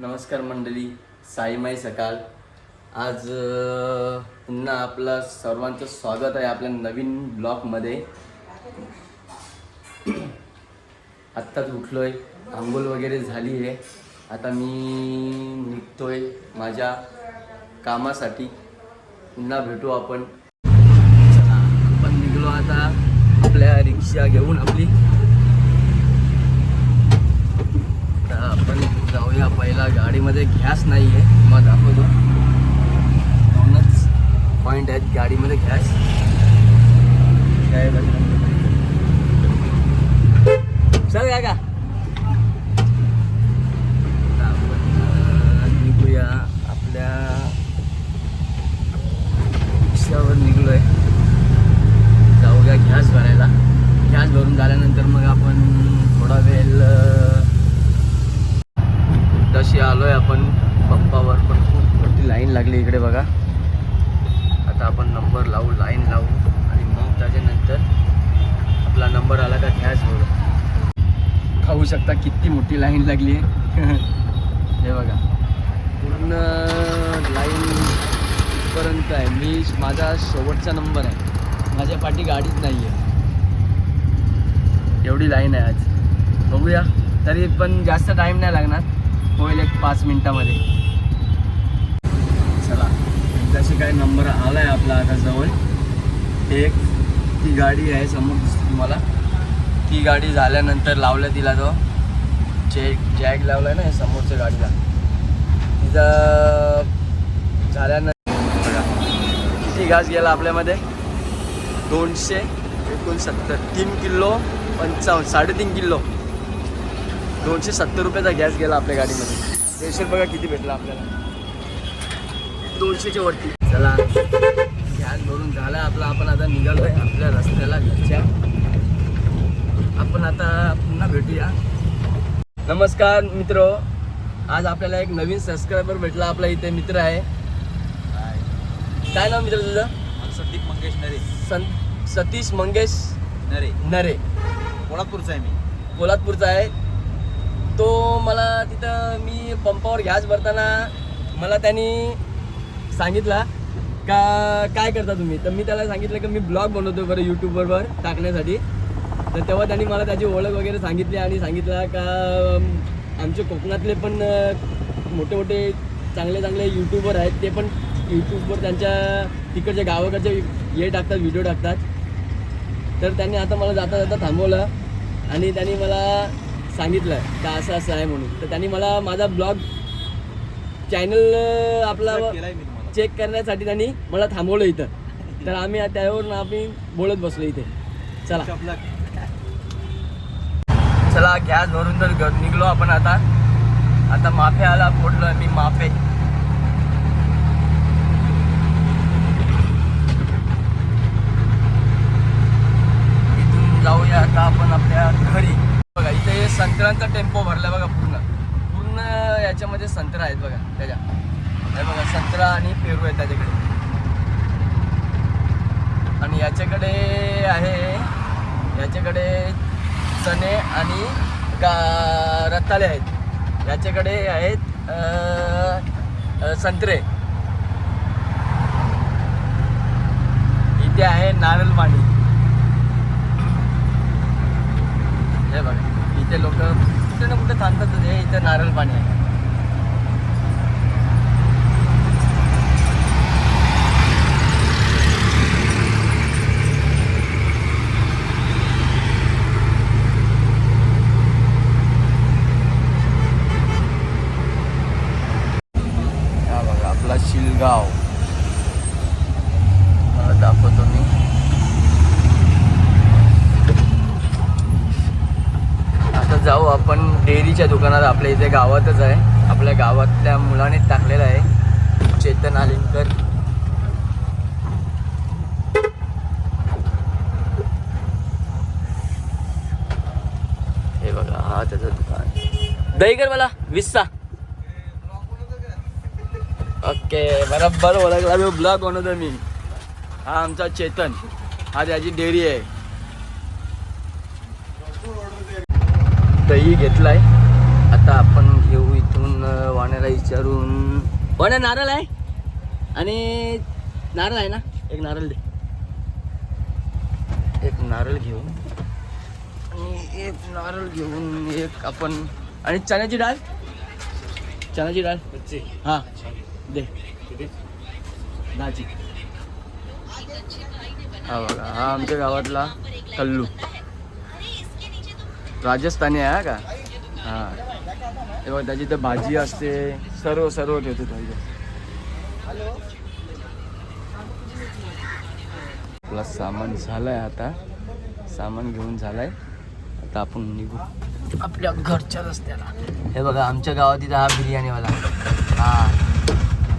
नमस्कार मंडळी साईमाई सकाळ. आज पुन्हा आपलं सर्वांचं स्वागत आहे आपल्या नवीन ब्लॉगमध्ये. आत्ताच उठलो आहे आंघोळ वगैरे झाली आहे. आता मी निघतोय माझ्या कामासाठी. पुन्हा भेटू आपण. आपण निघलो आता आपल्या रिक्षा घेऊन आपली आता आपण जाऊया पहिला. गाडीमध्ये गॅस नाही आहे मग दाखवतो. दोनच पॉईंट आहेत. गाडीमध्ये गॅस. काय चल का का आता आपण अं, निघूया आपल्या रिक्षावर निघलोय जाऊया गॅस भरायला गॅस भरून झाल्यानंतर मग आपण थोडा वेळ अं, तशी आलोय आपण पंपावर पण खूप मोठी लाईन लागली इकडे बघा आता आपण नंबर लावू लाईन लावू आणि मग त्याच्यानंतर आपला नंबर आला का घ्याच भरू खाऊ शकता किती मोठी लाईन लागली आहे. हे बघा. पूर्ण लाईन पर्यंत आहे. मी माझा शेवटचा नंबर आहे. माझ्या पाठी गाडीच नाही आहे एवढी लाईन आहे आज. बघूया. तरी पण जास्त टाईम नाही लागणार. होईल एक पाच मिनटामध्ये. जशी काय नंबर आला आहे आपला आता जवळ. एक ती गाडी आहे समोर दिसते तुम्हाला. ती गाडी झाल्यानंतर लावलं तिला तो. जॅक जॅक लावला आहे ना हे समोरच्या गाडीला. तिथं झाल्यानंतर बघा. किती घास गेला आपल्यामध्ये? दोनशे एकोणसत्तर. तीन किलो पंचावन्न साडेतीन किलो. दोनशे सत्तर रुपयाचा गॅस गेला आपल्या गाडीमध्ये. स्पेशल बघा किती भेटला आपल्याला. दोनशेच्या वरती. चला. गॅस भरून झाला. आपला आपण आता निघालोय आपल्या रस्त्याला घरच्या आपण आता पुन्हा भेटूया. नमस्कार मित्र. आज आपल्याला एक नवीन सबस्क्रायबर भेटला आपला इथे. मित्र आहे. काय नाव मित्र तुझं? संदीप मंगेश नरे. सन सतीश मंगेश नरे. नरे. कोल्हापूरचा आहे मी. पोलादपूरचा आहे. तो मला तिथं मी पंपावर गॅस भरताना मला त्यांनी सांगितला का काय करता तुम्ही? तर मी त्याला सांगितलं की मी ब्लॉग बनवतो बरं यूट्यूबवर टाकण्यासाठी. तर तेव्हा त्यांनी मला त्याची ओळख वगैरे सांगितली आणि सांगितलं का आमचे कोकणातले पण मोठे मोठे चांगले चांगले यूट्यूबर आहेत. ते पण यूट्यूबवर त्यांच्या तिकडच्या गावाकडचे हे टाकतात व्हिडिओ टाकतात. तर त्यांनी आता मला जाता जाता थांबवलं आणि त्यांनी मला सांगितलं का असं असं आहे म्हणून. तर त्यांनी मला माझा ब्लॉग चॅनल आपला चेक करण्यासाठी त्यांनी मला थांबवलं इथं. तर आम्ही त्यावरून आम्ही बोलत बसलो इथे. चला. चला गॅस भरून तर निघलो आपण आता. आता माफे आला पोडलो मी माफे. इथून जाऊया आता आपण आपल्या घरी. बघा इथे संत्र्यांचा टेम्पो भरला बघा पूर्ण. पूर्ण याच्यामध्ये संत्रा आहेत बघा त्याच्या. हे बघा संत्रा आणि पेरू आहे त्याच्याकडे. आणि याच्याकडे आहे याच्याकडे चणे आणि गा रताळे आहेत. याच्याकडे आहेत संत्रे. इथे आहे नारळ पाणी हे बघा इथे लोक कुठे ना कुठे थांबतात हे इथे नारळ पाणी आहे हा बघा गाव. शिलगाव मला दाखवतो मी. आता जाऊ आपण डेअरीच्या दुकानात. आपल्या इथे गावातच आहे. आपल्या गावातल्या मुलाने टाकलेलं आहे. चेतन आलिंकर. हे बघा हा त्याचं दुकान. दहीकर मला विस्सा. ओके बरोबर ओळखला मी ब्लॉग बनवतो मी. हा आमचा चेतन. हा त्याची डेअरी आहे. दही घेतलाय. आता आपण घेऊ इथून अं, वाण विचारून. पण नारळ आहे. आणि नारळ आहे ना? एक नारळ दे. एक नारळ घेऊन. आणि एक नारळ घेऊन एक आपण आणि चण्याची डाळ? चण्याची डाळ? हा. दे. दहाची हा बघा हा आमच्या गावातला कल्लू. राजस्थानी आहे हा का? हा. हे बघा त्याची तर भाजी असते. सर्व सर्व ठेवतो. आपला सामान झालाय आता. सामान घेऊन झालाय. आता आपण निघू. आपल्या घरच्या रस्त्याला. हे बघा आमच्या गावात इथं हा बिर्याणीवाला हा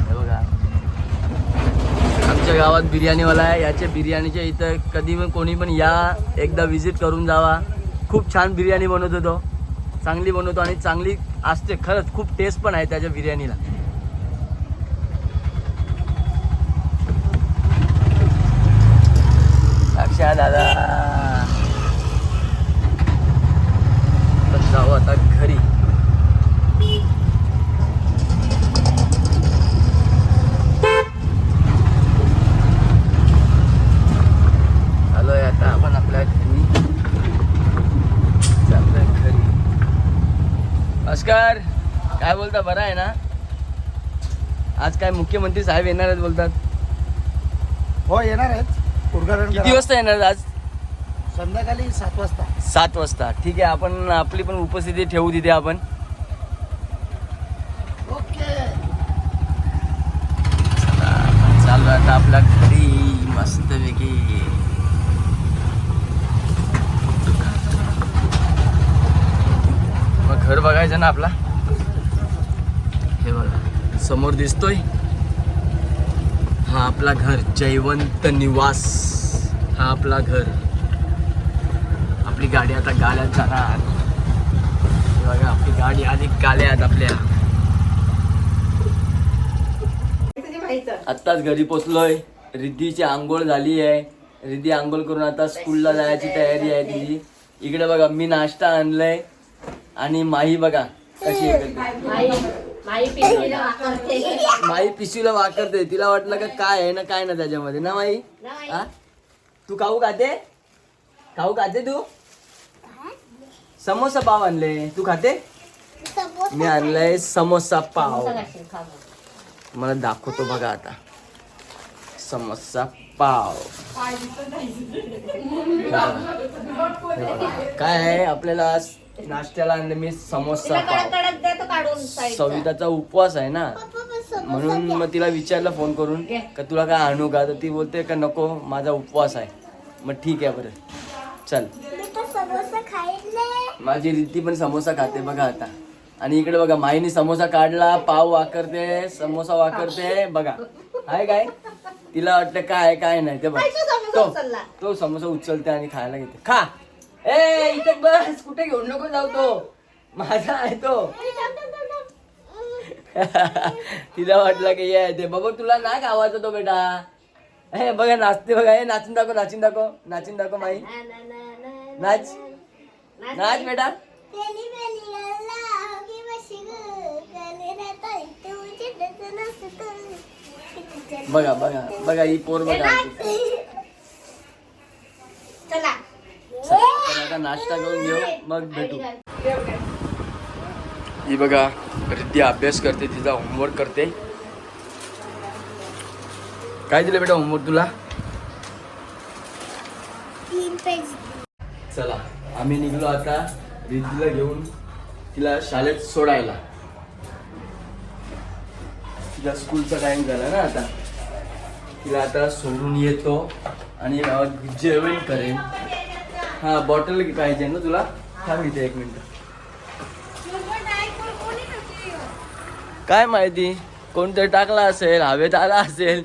हे बघा आमच्या गावात बिर्याणीवाला आहे. याच्या बिर्याणीच्या इथं कधी पण कोणी पण या एकदा विजिट करून जावा. खूप छान बिर्याणी बनवतो तो. चांगली बनवतो आणि चांगली असते. खरंच खूप टेस्ट पण आहे त्याच्या बिर्याणीला. अक्षा दादा. जाऊ आता घरी आलोय आता आपण आपल्या घरी चाललोय घरी भास्कर काय बोलता? बरं आहे ना? आज काय मुख्यमंत्री साहेब येणार आहेत बोलतात. हो येणार आहेत. उद्घाटन किती करा. वाजता येणार आहेत आज? संध्याकाळी सात वाजता. सात वाजता. ठीक आहे आपण आपली पण उपस्थिती ठेवू तिथे आपण. ओके. चाललो आता आपल्या घरी. मस्तपैकी. घर बघायचं ना आपला? हे बघा समोर दिसतोय. हा आपला घर जयवंत निवास. हा आपला घर. आपली गाडी आता गाल्यात जाणार. हे बघा आपली गाडी आधी गाल्यात आपल्या. आत्ताच घरी पोचलोय. रिद्धीची आंघोळ झाली आहे. रिद्धी आंघोळ करून आता स्कूलला जायची तयारी आहे तिची. इकडे बघा मी नाश्ता आणलाय. आणि माही बघा कशी करते. माई पिशवीला वाकरते. तिला वाटलं का काय आहे ना काय ना त्याच्यामध्ये. ना माई हा? तू खाऊ खाते? खाऊ खाते तू? समोसा पाव आणले. तू खाते? मी आणलंय समोसा पाव. मला दाखवतो बघा आता. समोसा पाव. काय आहे आपल्याला आज? नाश्त्याला आणलं मी समोसा पाव. कडक देतो काढून साईडचा. सविताचा उपवास आहे ना. म्हणून मग तिला विचारलं फोन करून का तुला काय आणू का? तर ती बोलते का नको माझा उपवास आहे. मग ठीक आहे बरं. चल. माझी रीती पण समोसा खाते बघा आता. आणि इकडे बघा माईने समोसा काढला पाव वाकरते समोसा वाकरते बघा. आहे काय? तिला वाटतं काय आहे, काय नाही ते बघ. तो उचलला. तो समोसा उचलते आणि खायला घेते. खा. ए इथे बस कुठे घेऊन नको जाऊ तो. माझा आहे तो. तिला वाटलं की ये ते बाबा तुला ना गावाचा तो बेटा. हे बघा नाचते बघा. हे नाचून दाखव नाचून दाखव नाचून दाखव माई. नाच. नाच. नाच बेटा. बघा बघा बघा ही पोर बघा आमची. चला चला, तर आता नाश्ता करून घेऊ मग भेटू. ही बघा रिद्धी अभ्यास करते तिचा होमवर्क करते. काय दिलं बेटा होमवर्क तुला? चला आम्ही निघलो आता रिद्धीला घेऊन तिला शाळेत सोडायला. तिला स्कूलचा टाइम झाला ना आता. तिला आता सोडून येतो आणि जेवण करेन. हा बॉटल पाहिजे ना तुला? थांब इथे एक मिनिट. काय माहिती? कोणतरी टाकला असेल हवेत आला असेल.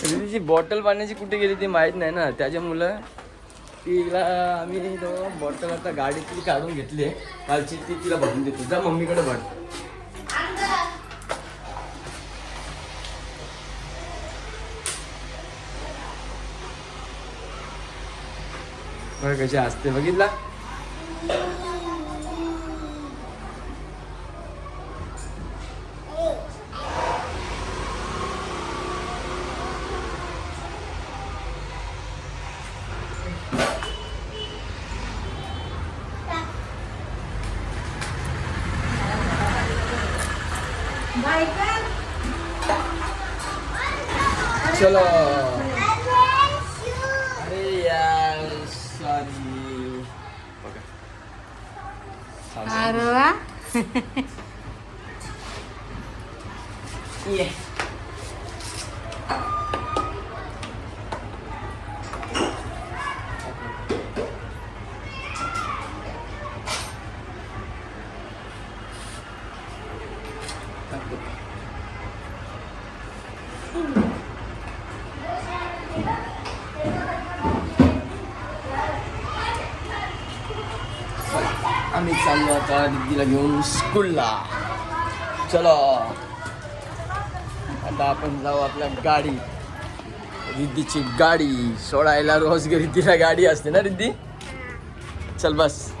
तिची बॉटल पाण्याची कुठे गेली ती माहीत नाही ना. त्याच्यामुळं तिला आम्ही बॉटल आता गाडीतली काढून घेतली आहे. कालची ती तिला भरून देतो. जा मम्मीकडे भर. बघा कशी असते बघितला चलो अरे वा ये आम्ही चाललो आता दिदीला घेऊन स्कूलला चलो आता आपण जाऊ आपल्या गाडी रिद्धीची गाडी सोडायला रोज रिद्धीला गाडी असते ना रिद्धी चल बस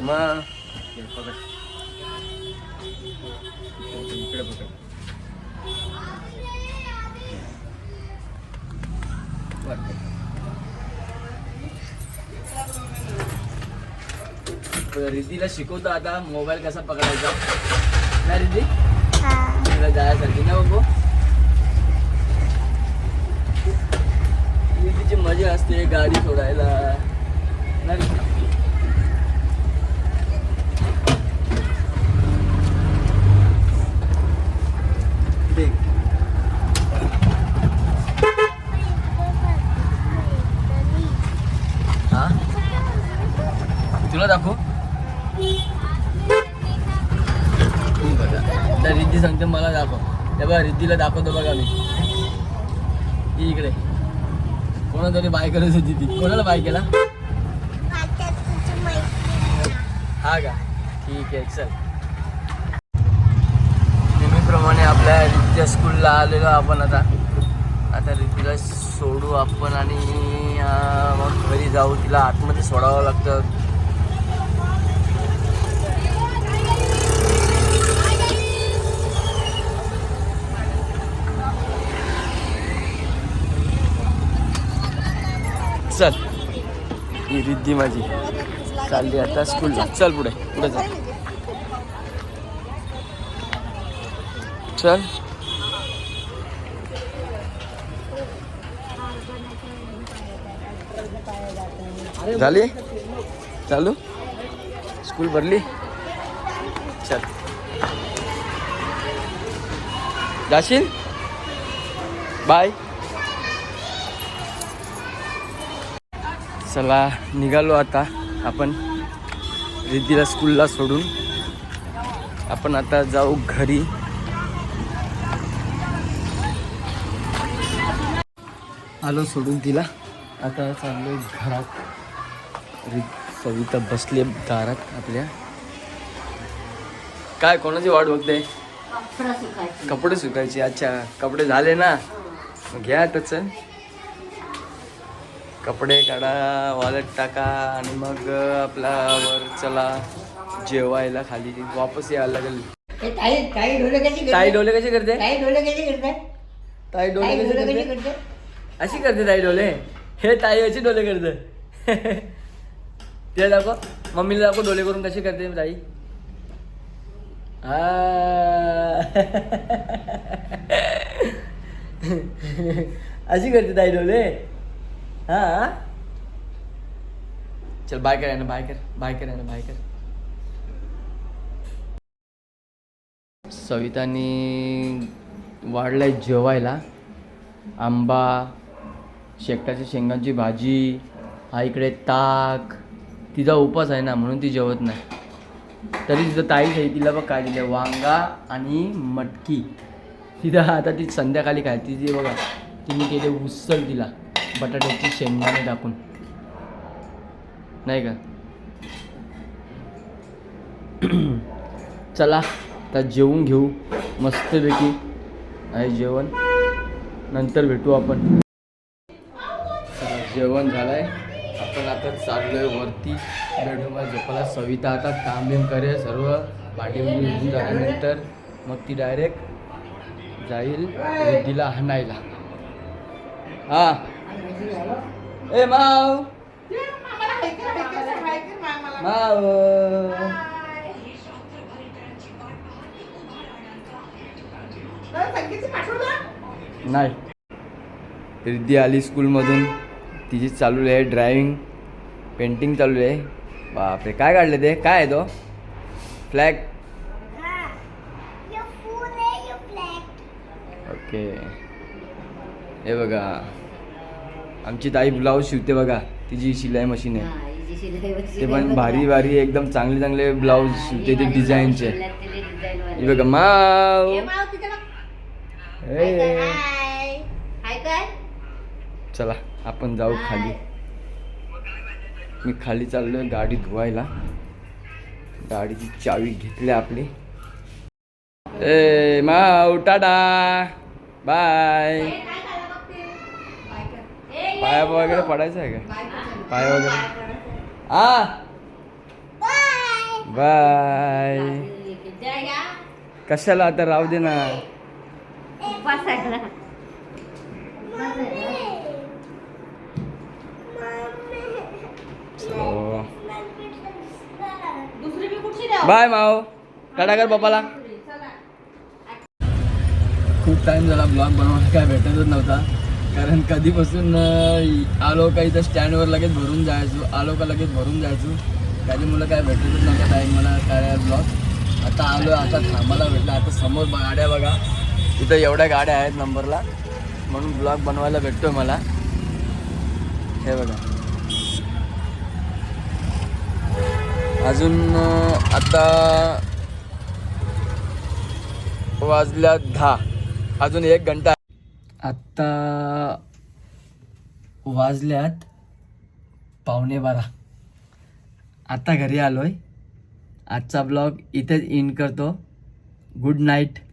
मग इकडे रिद्धीला शिकवतो आता मोबाईल कसा पकडायचा? ना रिद्धी? तुला जायसाठी ना बघू रिद्धीची मजा असते गाडी सोडायला. ना रिद्धी? हा? तुला दाखव? ही रिद्धी सांगते मला दाखव. त्या बघा रिद्धीला दाखवतो बघा मी. इकडे. कोणातरी बाय करत होती ती. कोणाला बाय केला? हा का? ठीक आहे चल. नेहमीप्रमाणे आपल्या रिद्धीच्या स्कूलला आलेलो आपण आता. आता रिद्धीला सोडू आपण आणि मग घरी जाऊ तिला आतमध्ये सोडावं लागतं. चल. ही रिद्धी माझी. चालली आता स्कूलला चल पुढे. पुढे जा. चल. झाली? चालू? स्कूल भरली? चल. जाशील? बाय चला निघालो आता. आपण रिद्धीला स्कूलला सोडून. आपण आता जाऊ घरी. आलो सोडून तिला. आता चाललोय घरात. रि सविता बसले दारात आपल्या. काय कोणाची वाट बघते? कपडा सुकायची. अच्छा. कपडे झाले ना. घ्या चल. कपडे काढा वॉलेट टाका आणि मग आपला वर चला जेवायला खाली. वापस यायला लागेल. हे ताई ताई डोले कशी करते? ताई डोले कसे करते? ताई डोले कशी करते? कसे अशी करते ताई डोले हे ताई अशी डोले करते. ते दाखव. मम्मीला दाखव डोले करून कशी करते ताई. आ. अशी करते ताई डोले हा? चल बाय कर ना बाय कर बाय कर ना बाय कर. सवितानी वाढलाय जेवायला. आंबा शेकटाच्या शेंगांची भाजी हा इकडे ताक. तिचा उपास आहे ना म्हणून ती जेवत नाही. तरी तिचं ताईच आहे तिला बघ काय दिलं वांगा आणि मटकी. तिथं आता ती संध्याकाळी काय तिची बघा तिने केले उसल तिला. बटाट्याची शेंगदाणे टाकून. नाही का? चला आता जेवून घेऊ. मस्तपैकी आहे जेवण. नंतर भेटू आपण. जेवण झालं आहे आपण आता चाललोय वरती. बेडरूमला झोपायला. सविता आता काम बिम करे सर्व भांडी बिंडी झाल्यानंतर मग ती डायरेक्ट जाईल. दिला हाणायला हां. ए माव. माव. नाही. रिद्धी आली स्कूलमधून. तिची चालू आहे ड्रायविंग पेंटिंग चालू आहे. बापरे काय काढले ते? काय आहे तो? फ्लॅग. ओके. हे बघा. आमची ताई ब्लाऊज शिवते बघा तिची शिलाई मशीन आहे. ते पण. भारी भारी एकदम चांगले चांगले ब्लाऊज शिवते ते डिझाईनचे बघा माव? चला आपण जाऊ खाली. मी खाली चाललोय गाडी धुवायला. गाडीची चावी घेतली आपली. ए माव टाटा. बाय हे काय झालं बघ ते? ए, ये. पाया वगैरे पडायचं आहे का? पाय वगैरे? आ? बाय. कशाला आता राहू दे ना. हो. बाय टाटा कर पप्पाला. खूप टाइम झाला ब्लॉग बनवायला काय भेटतच नव्हता. कारण कधीपासून आलो का इथं स्टँडवर लगेच भरून जायचो आलो का लगेच भरून जायचो. त्याच्यामुळं काय भेटतच नव्हता टाईम मला काय ब्लॉक आता आलो आता थांबायला भेटलं आता समोर गाड्या बघा. इथं एवढ्या गाड्या आहेत नंबरला म्हणून ब्लॉग बनवायला भेटतो मला. हे बघा. अजून आता वाजल्या दहा. अजून एक घंटा आत्ता वाजल्यात पावणे बारा. आत्ता घरी आलोय. आजचा ब्लॉग इथेच इन करतो. Good night